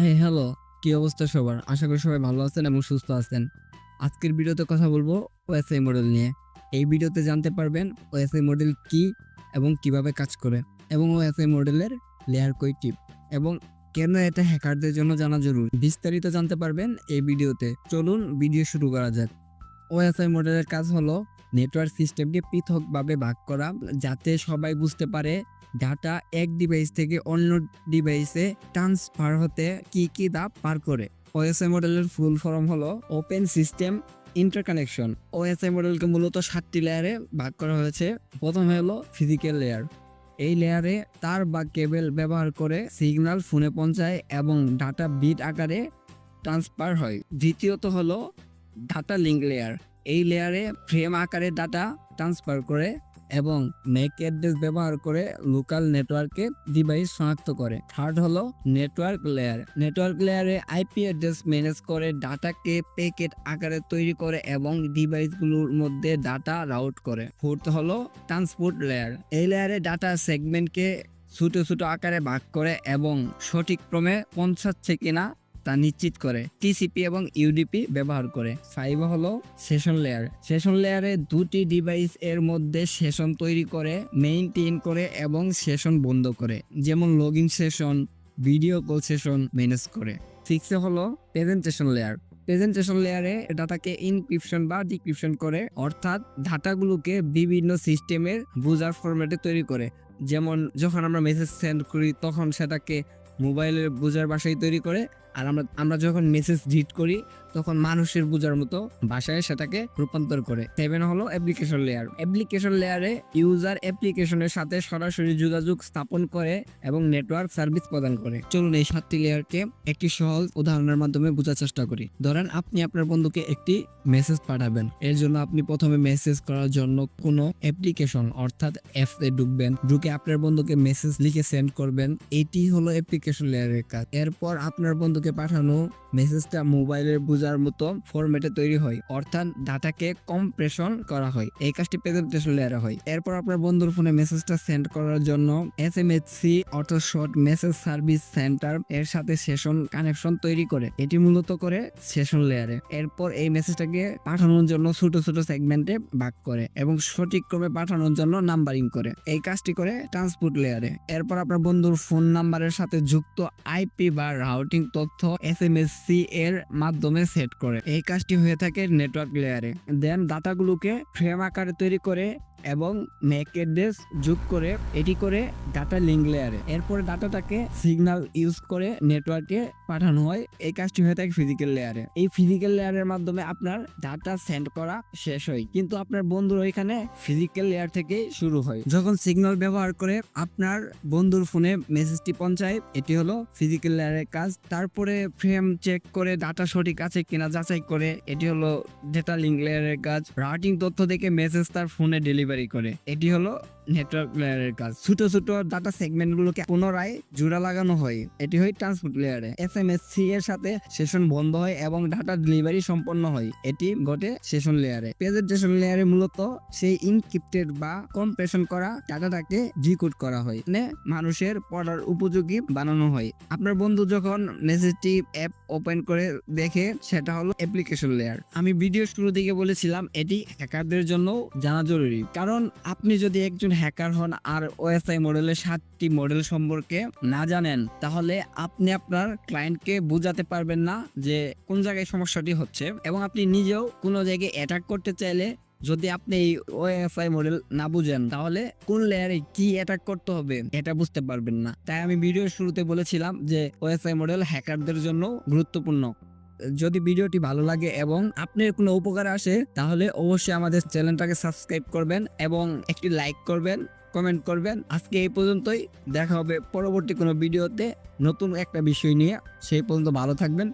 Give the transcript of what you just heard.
হ্যাঁ হ্যালো কি অবস্থা সবার? আশা করি সবাই ভালো আছেন এবং সুস্থ আছেন। আজকের ভিডিওতে কথা বলব ওএসআই মডেল নিয়ে। এই ভিডিওতে জানতে পারবেন ওএসআই মডেল কি এবং কীভাবে কাজ করে এবং ওএসআই মডেলের লেয়ার কই টিপ এবং কেন এটা হ্যাকারদের জন্য জানা জরুরি। বিস্তারিত জানতে পারবেন এই ভিডিওতে। চলুন ভিডিও শুরু করা যাক। ওএসআই মডেলের কাজ হলো নেটওয়ার্ক সিস্টেমকে পৃথকভাবে ভাগ করা যাতে সবাই বুঝতে পারে ডাটা এক ডিভাইস থেকে অন্য ডিভাইসে ট্রান্সফার হতে কি কি ধাপ পার করে? ওএসআই মডেলের ফুল ফর্ম হলো ওপেন সিস্টেম ইন্টারকানেকশন ওএসআই মডেলকে মূলত সাতটি লেয়ারে ভাগ করা হয়েছে। প্রথমে হলো ফিজিক্যাল লেয়ার এই লেয়ারে তার বা কেবল ব্যবহার করে সিগন্যাল ফোনে পৌঁছায় এবং ডাটা বিট আকারে ট্রান্সফার হয়। দ্বিতীয়ত হলো ডাটা লিঙ্ক লেয়ার এই লেয়ারে ফ্রেম আকারে ডাটা ট্রান্সফার করে এবং ম্যাক অ্যাড্রেস ব্যবহার করে লোকাল নেটওয়ার্কে ডিভাইস শনাক্ত করে। থার্ড হলো নেটওয়ার্ক লেয়ার নেটওয়ার্ক লেয়ারে আইপি অ্যাড্রেস ম্যানেজ করে ডাটাকে প্যাকেট আকারে তৈরি করে এবং ডিভাইসগুলোর মধ্যে ডাটা রাউট করে। ফোর্থ হলো ট্রান্সপোর্ট লেয়ার এই লেয়ারে ডাটা সেগমেন্টকে ছোট ছোট আকারে ভাগ করে এবং সঠিক ক্রমে পৌঁছাচ্ছে কিনা তা নিশ্চিত করে। টিসিপি এবং ইউডিপি ব্যবহার করে। ফাইভ হলো সেশন লেয়ার। সেশন লেয়ারে দুটি ডিভাইস এর মধ্যে সেশন তৈরি করে, মেইনটেইন করে এবং সেশন বন্ধ করে। যেমন log in session, video call session manage করে। সিক্সে হলো প্রেজেন্টেশন লেয়ার। প্রেজেন্টেশন লেয়ারে ডাটাকে ইনক্রিপশন বা ডিক্রিপশন করে, অর্থাৎ ডাটাগুলোকে বিভিন্ন সিস্টেমের বুজার ফরম্যাটে তৈরি করে। যেমন যখন আমরা মেসেজ সেন্ড করি, তখন সেটাকে মোবাইলের বোঝার ভাষায় তৈরি করে আর আমরা আমরা যখন মেসেজ রিড করি, তখন মানুষের বোঝার মতো ভাষায় সেটাকে রূপান্তর করে। সেভেন হলো অ্যাপ্লিকেশন লেয়ার অ্যাপ্লিকেশন লেয়ারে ইউজার অ্যাপ্লিকেশনের সাথে সরাসরি যোগাযোগ স্থাপন করে এবং নেটওয়ার্ক সার্ভিস প্রদান করে। চলুন এই সাতটি লেয়ারকে একটি সহজ উদাহরণের মাধ্যমে বোঝার চেষ্টা করি। ধরেন আপনি আপনার বন্ধুকে একটি মেসেজ পাঠাবেন। এর জন্য আপনি প্রথমে মেসেজ করার জন্য কোনো অ্যাপ্লিকেশন অর্থাৎ অ্যাপস এ ঢুকবেন। ঢুকে আপনার বন্ধুকে মেসেজ লিখে সেন্ড করবেন। এটি হলো অ্যাপ্লিকেশন লেয়ারের কাজ। এরপর আপনার বন্ধুকে পাঠানো মেসেজটা মোবাইলের বোঝার মতো ফরম্যাটে তৈরি হয়। অর্থাৎ ডাটাকে কম্প্রেশন করা হয়। এই কাজটি প্রেজেন্টেশন লেয়ারে হয়। এরপর আপনার বন্ধুর ফোনে মেসেজটা সেন্ড করার জন্য S M S C auto short message service centre এর সাথে সেশন কানেকশন তৈরি করে। এটি মূলত করে সেশন লেয়ারে এরপর এই মেসেজটাকে পাঠানোর জন্য ছোট ছোট সেগমেন্টে ভাগ করে এবং সঠিক ক্রমে পাঠানোর জন্য নাম্বারিং করে। এই কাজটি করে ট্রান্সপোর্ট লেয়ারে এরপর আপনার বন্ধুর ফোন নাম্বারের সাথে যুক্ত আইপি বা রাউটিং তথ্য এস এম এস সি এর মাধ্যমে সেট করে। এই কাজটি হয়ে থাকে নেটওয়ার্ক লেয়ারে দেন ডাটাগুলোকে ফ্রেম আকারে তৈরি করে এবং ম্যাক অ্যাড্রেস যোগ করে এটি করে ডাটা লিঙ্ক লেয়ারে এরপরে ডাটাটাকে সিগন্যাল ইউজ করে নেটওয়ার্কে পাঠানো হয়। এই কাজটি হয়ে থাকে ফিজিক্যাল লেয়ারে এই ফিজিক্যাল লেয়ারের মাধ্যমে আপনার ডাটা সেন্ড করা শেষ হয়। কিন্তু আপনার বন্ধুর ওইখানে ফিজিক্যাল লেয়ার থেকে শুরু হয়। যখন সিগনাল ব্যবহার করে আপনার বন্ধুর ফোনে মেসেজটি পৌঁছায়, এটি হলো ফিজিক্যাল লেয়ারের কাজ। তারপরে ফ্রেম চেক করে ডাটা সঠিক আছে কিনা যাচাই করে, এটি হলো ডেটা লিঙ্ক লেয়ারের কাজ। রাউটিং তথ্য দেখে মেসেজ তার ফোনে ডেলিভারি করে। এটি হলো নেটওয়ার্ক লেয়ারের কাজ। ছোট ছোট ডাটা সেগমেন্ট গুলোকে পুনরায় জোড়া লাগানো হয়। এটি হয় ট্রান্সপোর্ট লেয়ারে এস এম এস সি এর সাথে সেশন বন্ধ হয় এবং ডাটা ডেলিভারি সম্পন্ন হয়। এটি ঘটে সেশন লেয়ারে প্রেজেন্টেশন লেয়ারে মূলত সেই ইনক্রিপ্টেড বা কম্প্রেশন করা ডাটাটাকে ডিকোড করা হয়। মানে মানুষের পড়ার উপযোগী বানানো হয়। আপনার বন্ধু যখন মেসেজটি অ্যাপ ওপেন করে দেখে, সেটা হলো অ্যাপ্লিকেশন লেয়ার আমি ভিডিও শুরু থেকে বলেছিলাম, এটি হ্যাকারদের জন্য জানা জরুরি। কারণ আপনি যদি একজন হ্যাকার হন আর ওএসআই মডেলের সাতটি মডেল সম্পর্কে না জানেন, তাহলে আপনি আপনার ক্লায়েন্টকে বোঝাতে পারবেন না যে কোন জায়গায় সমস্যাটি হচ্ছে এবং আপনি নিজেও কোনো জায়গায় অ্যাটাক করতে চাইলে যদি আপনি এই ওএফআই মডেল না বুঝেন, তাহলে কোন লেয়ারে কি অ্যাটাক করতে হবে এটা বুঝতে পারবেন না। তাই আমি ভিডিওর শুরুতে বলেছিলাম যে ওএসআই মডেল হ্যাকারদের জন্য গুরুত্বপূর্ণ। যদি ভিডিওটি ভালো লাগে এবং আপনার কোনো উপকার আসে, তাহলে অবশ্যই আমাদের চ্যানেলটাকে সাবস্ক্রাইব করবেন এবং একটি লাইক করবেন, কমেন্ট করবেন। আজকে এই পর্যন্তই। দেখা হবে পরবর্তী কোনো ভিডিওতে নতুন একটা বিষয় নিয়ে। সেই পর্যন্ত ভালো থাকবেন